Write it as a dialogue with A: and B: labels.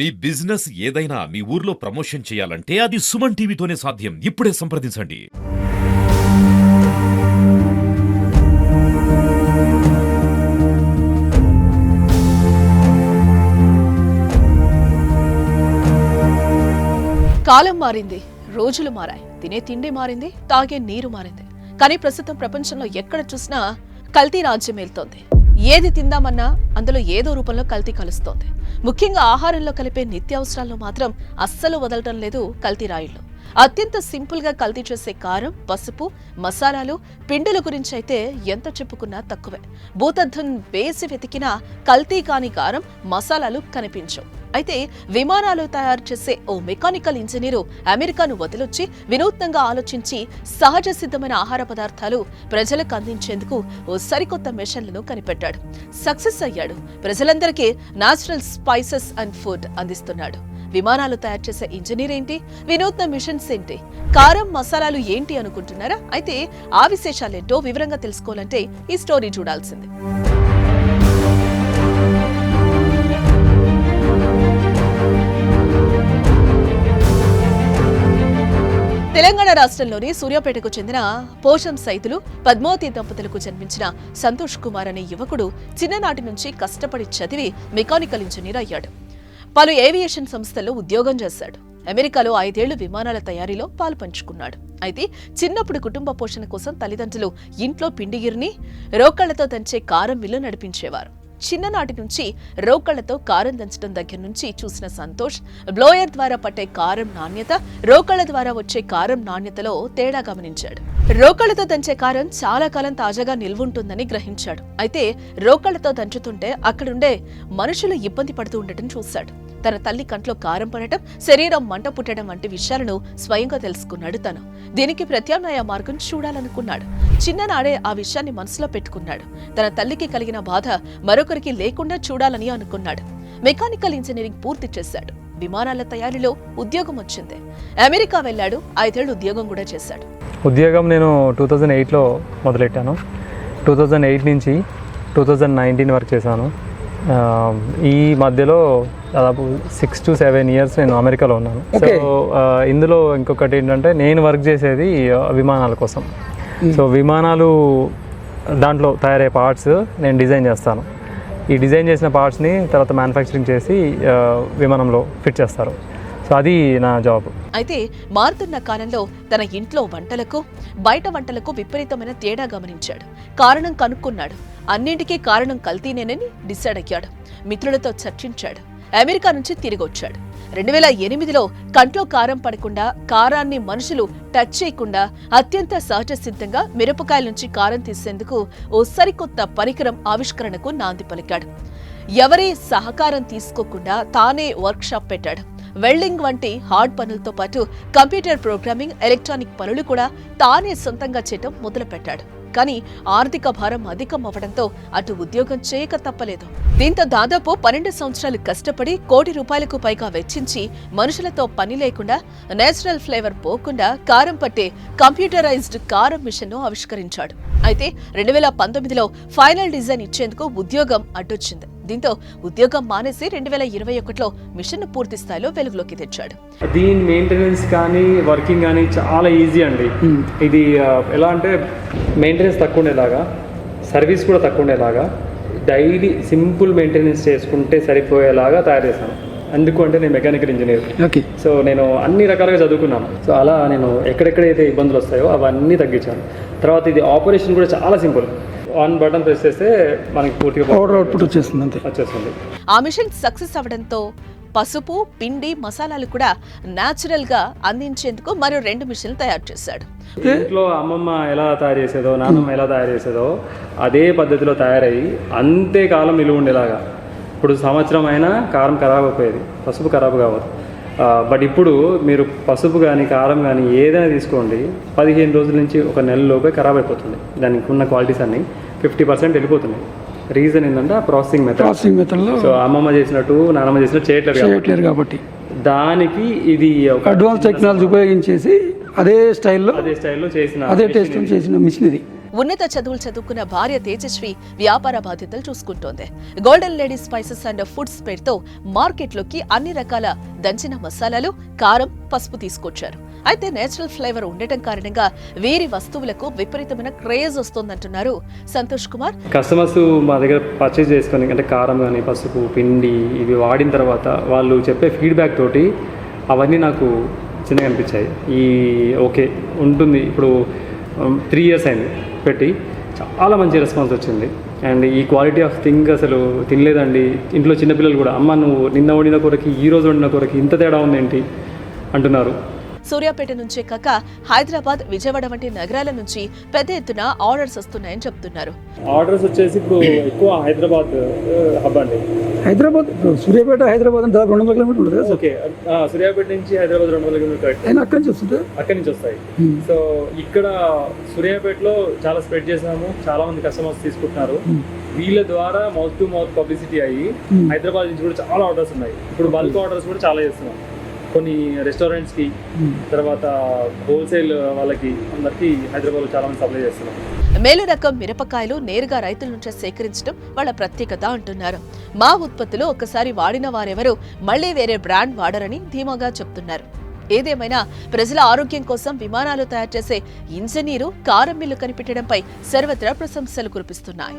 A: మీ business ఏదైనా మీ ఊర్లో promotion చేయాలంటే అది సుమన్ టీవీతోనే సాధ్యం. ఇప్పుడే సంప్రదించండి.
B: కాలం మారింది రోజులు మారాయి. తినే తిండి మారింది తాగే నీరు మారింది. కానీ ప్రస్తుతం ప్రపంచంలో ఎక్కడ చూసినా కల్తీ రాజ్యం వెళ్తోంది ఏది తిందామన్నా అందులో ఏదో రూపంలో కల్తీ కలుస్తోంది. ముఖ్యంగా ఆహారంలో కలిపే నిత్యావసరాల్లో మాత్రం అస్సలు వదలటం లేదు కల్తీ రాయుళ్ళు. అత్యంత సింపుల్గా కల్తీ చేసే కారం పసుపు మసాలాలు పిండుల గురించి అయితే ఎంత చెప్పుకున్నా తక్కువే. భూతద్దం వేసి వెతికినా కల్తీ కాని కారం మసాలాలు కనిపించవు. అయితే విమానాలు తయారు చేసే ఓ మెకానికల్ ఇంజనీరు అమెరికాను వదిలొచ్చి వినూత్నంగా ఆలోచించి సహజ సిద్ధమైన ఆహార పదార్థాలు ప్రజలకు అందించేందుకు ఓ సరికొత్త మిషన్లను కనిపెట్టాడు. సక్సెస్ అయ్యాడు. ప్రజలందరికీ నాచురల్ స్పైసెస్ అండ్ ఫుడ్ అందిస్తున్నాడు. విమానాలు తయారు చేసే ఇంజనీర్ ఏంటి? వినూత్న మిషన్స్ ఏంటి? కారం మసాలాలు ఏంటి అనుకుంటున్నారా? అయితే ఆ విశేషాలేంటో వివరంగా తెలుసుకోవాలంటే ఈ స్టోరీ చూడాల్సింది. తెలంగాణ రాష్ట్రంలోని సూర్యాపేటకు చెందిన పోషం సైతులు పద్మావతి దంపతులకు జన్మించిన సంతోష్ కుమార్ అనే యువకుడు చిన్ననాటి నుంచి కష్టపడి చదివి మెకానికల్ ఇంజనీర్ అయ్యాడు. పలు ఏవియేషన్ సంస్థల్లో ఉద్యోగం చేశాడు. అమెరికాలో ఐదేళ్ళు విమానాల తయారీలో పాలు పంచుకున్నాడు అయితే చిన్నప్పుడు కుటుంబ పోషణ కోసం తల్లిదండ్రులు ఇంట్లో పిండిగిరిని రోకళ్ళతో దంచే కారం మిల్లు నడిపించేవారు. చిన్ననాటి నుంచి రోకళ్ళతో కారం దంచడం దగ్గర నుంచి చూసిన సంతోష్ బ్లోయర్ ద్వారా పట్టే కారం నాణ్యత రోకళ్ళ ద్వారా వచ్చే కారం నాణ్యతలో తేడా గమనించాడు. రోకళ్ళతో దంచే కారం చాలా కాలం తాజాగా నిల్వుంటుందని గ్రహించాడు. అయితే రోకళ్ళతో దంచుతుంటే అక్కడుండే మనుషులు ఇబ్బంది పడుతూ ఉండటం చూశాడు. తన తల్లి కంట్లో కారం పడటం శరీరం మంట పుట్టడం వంటి విషయాలను స్వయంగా తెలుసుకున్నాడు తను. దీనికి ప్రత్యామ్నాయ మార్గం చూడాలనుకున్నాడు. చిన్ననాడే ఆ విషయాన్ని మనసులో పెట్టుకున్నాడు. తన తల్లికి కలిగిన బాధ మరొకరికి లేకుండా చూడాలని అనుకున్నాడు. మెకానికల్ ఇంజనీరింగ్ పూర్తి చేశాడు. విమానాల తయారీలో ఉద్యోగం వచ్చింది. అమెరికా వెళ్ళాడు. ఐదేళ్ళు ఉద్యోగం కూడా చేశాడు.
C: ఉద్యోగం నేను టూ థౌజండ్ ఎయిట్లో మొదలెట్టాను. టూ థౌజండ్ ఎయిట్ నుంచి టూ థౌజండ్ నైన్టీన్ వరకు చేశాను. ఈ మధ్యలో దాదాపు సిక్స్ టు సెవెన్ ఇయర్స్ నేను అమెరికాలో ఉన్నాను. సో ఇందులో ఇంకొకటి ఏంటంటే నేను వర్క్ చేసేది విమానాల కోసం. సో విమానాలు దాంట్లో తయారయ్యే పార్ట్స్ నేను డిజైన్ చేస్తాను. ఈ డిజైన్ చేసిన పార్ట్స్ని తర్వాత మ్యానుఫ్యాక్చరింగ్ చేసి విమానంలో ఫిట్ చేస్తారు. సో అది నా జాబ్
B: అయితే మారుతున్న కాలంలో తన ఇంట్లో వంటలకు బయట వంటలకు విపరీతమైన తేడా గమనించాడు. కారణం కనుక్కున్నాడు. అన్నింటికీ కారణం కల్తీనేనని డిసైడ్ అయ్యాడు. మిత్రులతో చర్చించాడు. అమెరికా నుంచి తిరిగి వచ్చాడు రెండు వేల ఎనిమిదిలో కంట్లో కారం పడకుండా కారాన్ని మనుషులు టచ్ చేయకుండా అత్యంత సహజ సిద్ధంగా మిరపకాయల నుంచి కారం తీసేందుకు ఓ సరికొత్త పరికరం ఆవిష్కరణకు నాంది పలికాడు. ఎవరే సహకారం తీసుకోకుండా తానే వర్క్షాప్ పెట్టాడు. వెల్డింగ్ వంటి హార్డ్ పనులతో పాటు కంప్యూటర్ ప్రోగ్రామింగ్ ఎలక్ట్రానిక్ పనులు కూడా తానే సొంతంగా చేయటం మొదలుపెట్టాడు. కానీ ఆర్థిక భారం అధికం అవ్వడంతో అటు ఉద్యోగం చేయక తప్పలేదు. దీంతో దాదాపు పన్నెండు సంవత్సరాలు కష్టపడి కోటి రూపాయలకు పైగా వెచ్చించి మనుషులతో పని లేకుండా నేచురల్ ఫ్లేవర్ పోకుండా కారం పట్టే కంప్యూటరైజ్డ్ కారం మిషన్ను ఆవిష్కరించాడు. అయితే రెండు వేల పంతొమ్మిదిలో ఫైనల్ డిజైన్ ఇచ్చేందుకు ఉద్యోగం అడ్డొచ్చింది. దీంతో ఉద్యోగం మానేసి రెండు వేల ఇరవై ఒకటిలో మిషన్ పూర్తి స్థాయిలో వెలుగులోకి తెచ్చాడు.
C: దీని మెయింటెనెన్స్ కానీ వర్కింగ్ కానీ చాలా ఈజీ అండి. ఇది ఎలా అంటే మెయింటెనెన్స్ తక్కువ ఉండేలాగా సర్వీస్ కూడా తక్కువ ఉండేలాగా డైలీ సింపుల్ మెయింటెనెన్స్ చేసుకుంటే సరిపోయేలాగా తయారు చేశాను. అందుకు అంటే నేను మెకానికల్ ఇంజనీర్.
D: ఓకే.
C: సో నేను అన్ని రకాలుగా చదువుకున్నాను. సో అలా నేను ఎక్కడెక్కడైతే ఇబ్బందులు వస్తాయో అవన్నీ తగ్గించాను. తర్వాత ఇది ఆపరేషన్ కూడా చాలా సింపుల్. వన్ బటన్ ప్రెస్ చేస్తే మనకి పూర్తిగా
D: పౌడర్ అవుట్పుట్ వచ్చేస్తుంది. అంతే.
C: వచ్చేస్తుంది.
B: ఆ మిషన్ సక్సెస్ అవడంతో పసుపు పిండి మసాలాలు కూడా నేచురల్గా అందించేందుకు మరో రెండు మిషన్లు తయారు చేశాడు.
C: ఇంట్లో అమ్మమ్మ ఎలా తయారు చేసేదో నాన్నమ్మ ఎలా తయారు చేసేదో అదే పద్ధతిలో తయారయ్యి అంతే కాలం నిలువ ఉండేలాగా ఇప్పుడు సంవత్సరం అయినా కారం ఖరాబ్ అయిపోయేది పసుపు ఖరాబ్ కావద్దు. బట్ ఇప్పుడు మీరు పసుపు కానీ కారం కానీ ఏదైనా తీసుకోండి పదిహేను రోజుల నుంచి ఒక నెలలోపే ఖరాబ్ అయిపోతుంది దానికి ఉన్న క్వాలిటీస్ అన్ని ఫిఫ్టీ పర్సెంట్ వెళ్ళిపోతున్నాయి. రీజన్ ఏంటంటే ఆ ప్రాసెసింగ్ మెథడ్.
D: ప్రాసెసింగ్ మెథడ్లో
C: సో అమ్మమ్మ చేసినట్టు నాన్నమ్మ చేసినట్టు చేయట్లేదు కాబట్టి.
D: చేయట్లేరు కాబట్టి.
C: దానికి ఇది ఒక
D: అడ్వాన్స్ టెక్నాలజీ ఉపయోగించేసి అదే స్టైల్లో
C: అదే స్టైల్లో చేసిన
D: అదే టేస్ట్ చేసిన మిషన్ ఇది.
B: ఉన్నత చదువులు చదువుకున్న భార్య తేజస్వి వ్యాపార బాధ్యతలు చూసుకుంటోంది. Golden lady spices and foods పేరుతో మార్కెట్లోకి అన్ని రకాల దంచిన మసాలాలు కారం పసుపు తీసుకొచ్చారు. అయితే నేచురల్ ఫ్లేవర్ ఉండటం కారణంగా వీరి వస్తువులకు విపరీతమైన క్రేజ్ వస్తోందంటున్నారు సంతోష్ కుమార్.
C: కస్టమర్స్ మా దగ్గర పర్చేజ్ చేసుకొని అంటే కారం కానీ పసుపు పిండి ఇవి వాడిన తర్వాత వాళ్ళు చెప్పే ఫీడ్బ్యాక్ తోటి అవన్నీ నాకు చిన్నగా అనిపించాయి. ఈ ఓకే ఉంటుంది. ఇప్పుడు um, త్రీ ఇయర్స్ అయింది. పెట్టి చాలా మంచి రెస్పాన్స్ వచ్చింది. అండ్ ఈ క్వాలిటీ ఆఫ్ థింగ్ అసలు తినలేదండి. ఇంట్లో చిన్నపిల్లలు కూడా అమ్మ నువ్వు నిన్న వండిన కూరకి ఈ రోజు వండిన కూరకి ఇంత తేడా ఉందేంటి? అంటున్నారు.
B: సూర్యాపేట నుంచే కాక హైదరాబాద్ విజయవాడ వంటి నగరాల నుంచి పెద్ద ఎత్తున ఆర్డర్స్ వస్తున్నాయని చెప్తున్నారు.
C: ఆర్డర్స్ వచ్చేసి ఇప్పుడు ఎక్కువ హైదరాబాద్ హబ్ అండి.
D: హైదరాబాద్ సూర్యాపేట హైదరాబాద్ అంటే దాదాపు రెండు వందల కిలోమీటర్లు ఉంటుంది కదా
C: ఓకే. సూర్యాపేట నుంచి హైదరాబాద్ రెండు వందల కిలోమీటర్
D: అక్కడి నుంచి వస్తుంటే
C: అక్కడి నుంచి వస్తాయి. సో ఇక్కడ సూర్యాపేటలో చాలా స్ప్రెడ్ చేసాము చాలా మంది కస్టమర్స్ తీసుకుంటున్నారు. వీళ్ళ ద్వారా మౌత్ టు మౌత్ పబ్లిసిటీ అయ్యి హైదరాబాద్ నుంచి కూడా చాలా ఆర్డర్స్ ఉన్నాయి. ఇప్పుడు బల్క్ ఆర్డర్స్ కూడా చాలా చేస్తున్నాం. కొన్ని restaurants కి తర్వాత హోల్సేల్ వాళ్ళకి అందరికి హైదరాబాద్లో చాలా మంది సప్లై చేస్తున్నాం
B: మేలు రకం మిరపకాయలు నేరుగా రైతుల నుంచే సేకరించడం వాళ్ళ ప్రత్యేకత అంటున్నారు. మా ఉత్పత్తులు ఒకసారి వాడిన వారెవరూ మళ్ళీ వేరే బ్రాండ్ వాడరని ధీమాగా చెప్తున్నారు. ఏదేమైనా ప్రజల ఆరోగ్యం కోసం విమానాలు తయారు చేసే ఇంజనీరు కారం మిల్లు కనిపెట్టడంపై సర్వత్రా ప్రశంసలు కురిపిస్తున్నాయి.